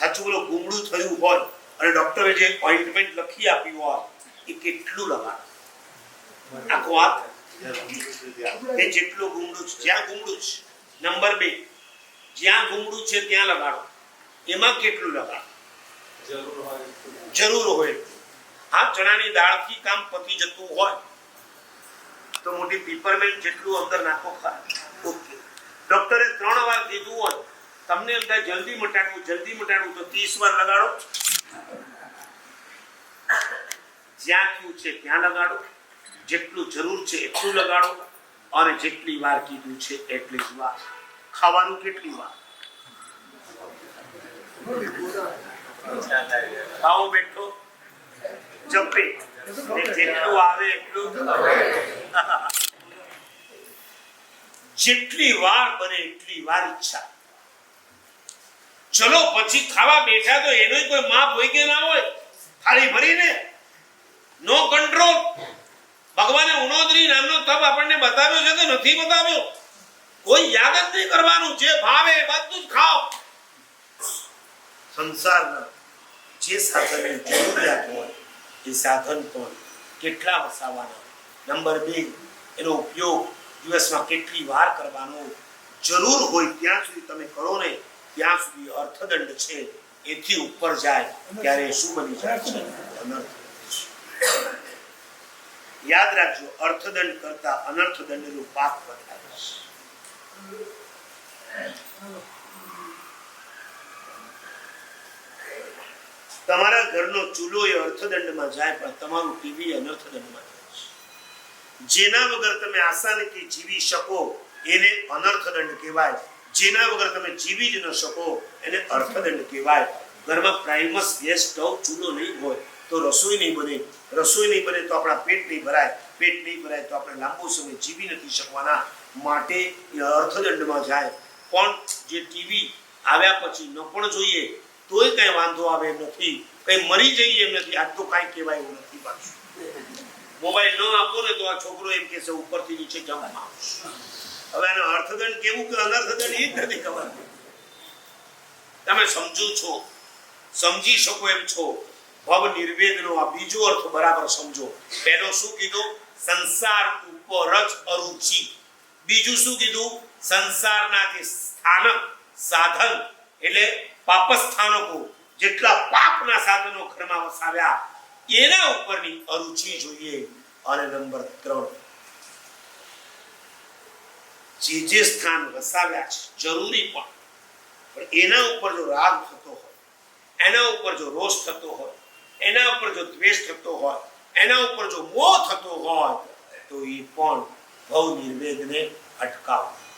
સાચું બોલો, ગુમડું થયું હોય અને ડોક્ટરે જે ઓઇન્ટમેન્ટ લખી આપ્યું હોય, એ કેટલું લગાડો? આખો હાથ એ જેટલું ગુમડું છે, જ્યાં ગુમડું છે. નંબર બે, જ્યાં ગુમડું છે ત્યાં લગાડો. એમાં કેટલું લગાડો? જરૂર હોય. આ ચણાની દાળથી કામ પતી જતું હોય, તો મોટી પીપરમેન્ટ જેટલું અંદર નાખો ખરા. ઓકે. ડોક્ટરે ત્રણ વાર કીધું હોય તમને એમ થાય જલ્દી મટાડવું જલ્દી મટાડવું, તો ત્રીસ વાર લગાડો. જ્યાં થયું છે ત્યાં લગાડો. જેટલું જરૂર છે એટલું લગાડો. અને જેટલી વાર કીધું છે એટલી જ વાર. ખાવાનું કેટલી વાર? ખાઓ બેઠો. જપે. જેટલું આવે એટલું. જેટલી વાર બને એટલી વાર ઈચ્છા. ચલો, પછી ખાવા બેઠા તો એનો કોઈ માપ હોય કે ના હોય? થાળી ભરીને? નો કંટ્રોલ ભગવાને ઉણોદરી નામનો તપ આપણને બતાવ્યો છે કે નથી બતાવ્યો? કોઈ યાદ જ નહીં કરવાનું. જે ભાવે બધું જ ખાઓ. સંસારના જે સાધનની જરૂરિયાત હોય, એ સાધન પણ કેટલા વસાવાના. નંબર બે, એનો ઉપયોગ દિવસમાં કેટલી વાર કરવાનો જરૂર હોય, ત્યાં સુધી તમે કરો ને ત્યાં સુધી અર્થદંડ છે, એથી ઉપર જાય, ત્યારે શું બની જાય છે? યાદ રાખજો, અર્થદંડ કરતા અનર્થ દંડનું પાપ વધારે છે. તમારા ઘરનો ચૂલો એ અર્થદંડમાં જાય, પણ તમારું ટીવી અનર્થદંડમાં જાય જેના વગર તમે આસાનીથી જીવી શકો, એને અનર્થદંડ કહેવાય. જેના વગર તમે જીવી જ ન શકો એને અર્થદંડ કહેવાય. ઘરમાં પ્રાઇમસ ગેસ સ્ટવ ચૂલો નહીં હોય તો રસોઈ નહીં બને. રસોઈ નહીં બને તો આપણા પેટ નહીં ભરાય. પેટ નહીં ભરાય તો આપણે લાંબો સમય જીવી નથી શકવાના માટે એ અર્થદંડમાં જાય. પણ જે ટીવી આવ્યા પછી ન પણ જોઈએ, તોય કઈ વાંધો આવે નથી. કઈ મરી જઈએ એમ નથી. આજ તો કાંઈ કહેવાય એવું નથી પાછું. મોબાઈલ ન આપો ને તો આ છોકરો એમ કહેશે, ઉપરથી નીચે જમ્પ હવે આનો અર્થદંડ કેવું કે અનર્થદંડ એ જ નથી ખબર. તમે સમજો છો, સમજી શકો એમ છો. ભવ નિર્વેદનો આ બીજો અર્થ બરાબર સમજો. પહેલો શું કીધું? સંસાર ઉપર જ અરુચિ. બીજું શું કીધું? સંસારના જે સ્થાનક સાધન, એટલે પાપ સ્થાનકો જેટલા પાપના સાધનો ઘરમાં વસાવ્યા, એના ઉપરની અરુચિ જોઈએ. અને નંબર ત્રણ જે જે સ્થાન વસાવ્યા છે, જરૂરી પણ. પણ એના ઉપર જો રાગ થતો હોય, એના ઉપર જો રોષ થતો હોય, એના ઉપર જો દ્વેષ થતો હોય, એના ઉપર જો મોહ થતો હોય, તો એ પણ ભવ નિર્વેદને અટકાવવા.